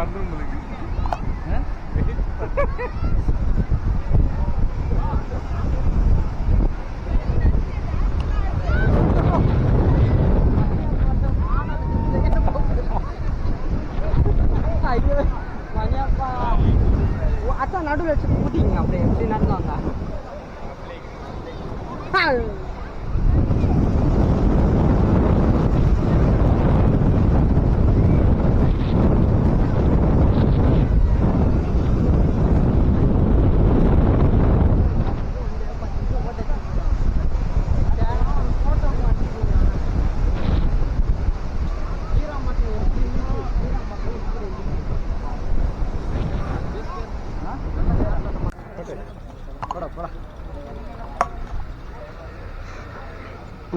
பண்ணணும் உங்களுக்கு ஐயோ மணியப்பா அதான் நடுவில் வச்சு கூட்டிங்க அப்படியே எப்படி நடந்து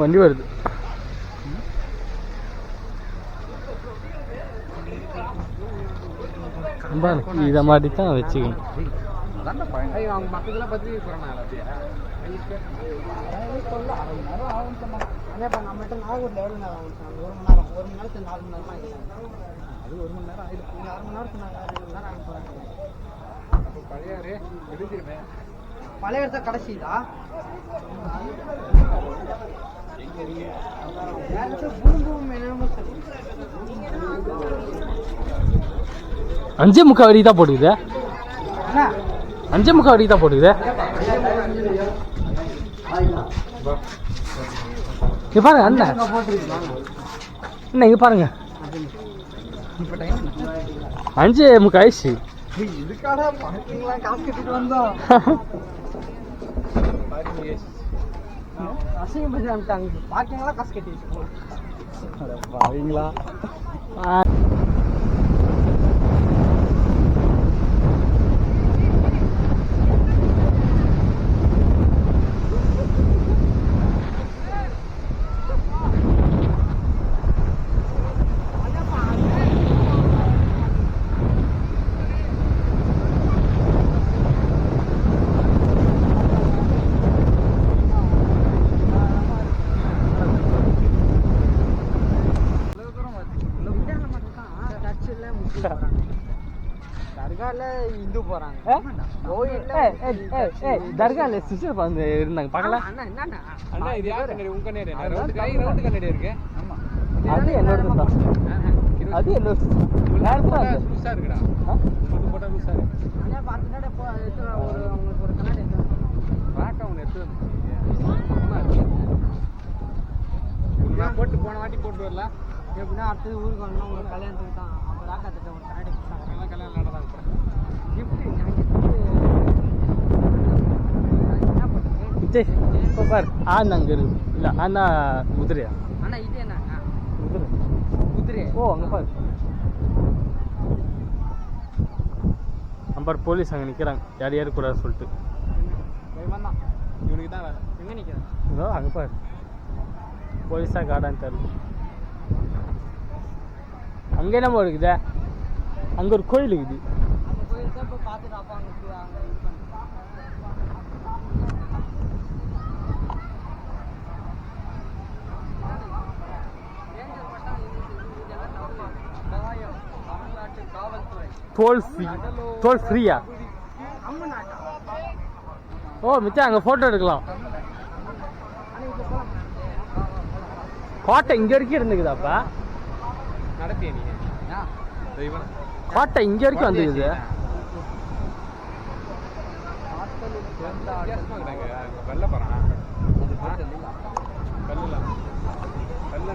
வண்டி வருது. இதை மாதிரி தான் வச்சுக்கணும். ஐயோ அவங்க பக்கத்தில் அஞ்சே முக்கால் வரைக்கும் தான் போட்டுக்குது. அண்ணா. அஞ்சே முக்கால் வரைக்கும் தான் போட்டுக்குது. இங்க பாருங்க போட்டுருக்காங்க அண்ணன் இங்க பாருங்க. அஞ்சே முக்கால் ஆயிடுச்சு இதுக்காக பார்க்கிங்லாம் காசு கட்டிட்டு வந்தோம். அசிங்கம் பண்ணி காசு கட்டி தர்கால இந்து போறாங்க தர்கால சிஸ்டர் வந்து இருந்தாங்க பார்க்கல அண்ணா அண்ணா இது யார் கண்ணாடி உங்க கண்ணாடி அது கை கை கண்ணாடி இருக்கு ஆமா அது என்னோட தான் அது என்னோட அது இருக்குடா ஆ? போட்டா புதுசா இருக்கு அண்ணா பார்த்து போ ஒரு உங்களுக்கு ஒரு கண்ணாடி எடுத்து வா. ராக்கா எடுத்து நான் போட்டு போன வாட்டி போட்டு வரல எப்படின்னா அடுத்தது ஊருக்கு வரணும் உங்களுக்கு கல்யாணத்துக்கு தான். அப்போ ராக்கா திட்ட ஒரு கொடுத்தாங்க எல்லாம் கல்யாணம் நடந்தாங்க விஜய் இப்போ பார் ஆண் அங்கே இருக்கு இல்லை ஆனா குதிரையா? அண்ணா இது என்ன? குதிரை. குதிரை. ஓ அங்கே பாரு. நம்பர் போலீஸ் அங்கே நிற்கிறாங்க யார் யார் கூடாது சொல்லிட்டு. இவனுக்கு தான் வேலை. எங்கே நிற்கிறேன் இதோ அங்கே பாரு. போலீஸா காடான்னு தெரியல அங்கே என்னமோ இருக்குது. அங்கே ஒரு கோயில் இருக்குது. டோல் ஃப்ரீ டோல் ஃப்ரீயா ஓ மிச்சம் அங்கே ஃபோட்டோ எடுக்கலாம். கோட்டை இங்கே வரைக்கும் இருந்துக்குதாப்பா? நடத்திய நீ? கோட்டை இங்கே வரைக்கும்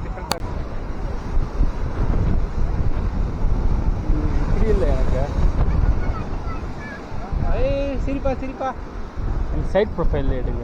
டிஃப்ரெண்டாக இப்படி இல்லை எனக்கு. ஏய் சிரிப்பா சிரிப்பா. சைட் ப்ரொஃபைலில் எடுங்க.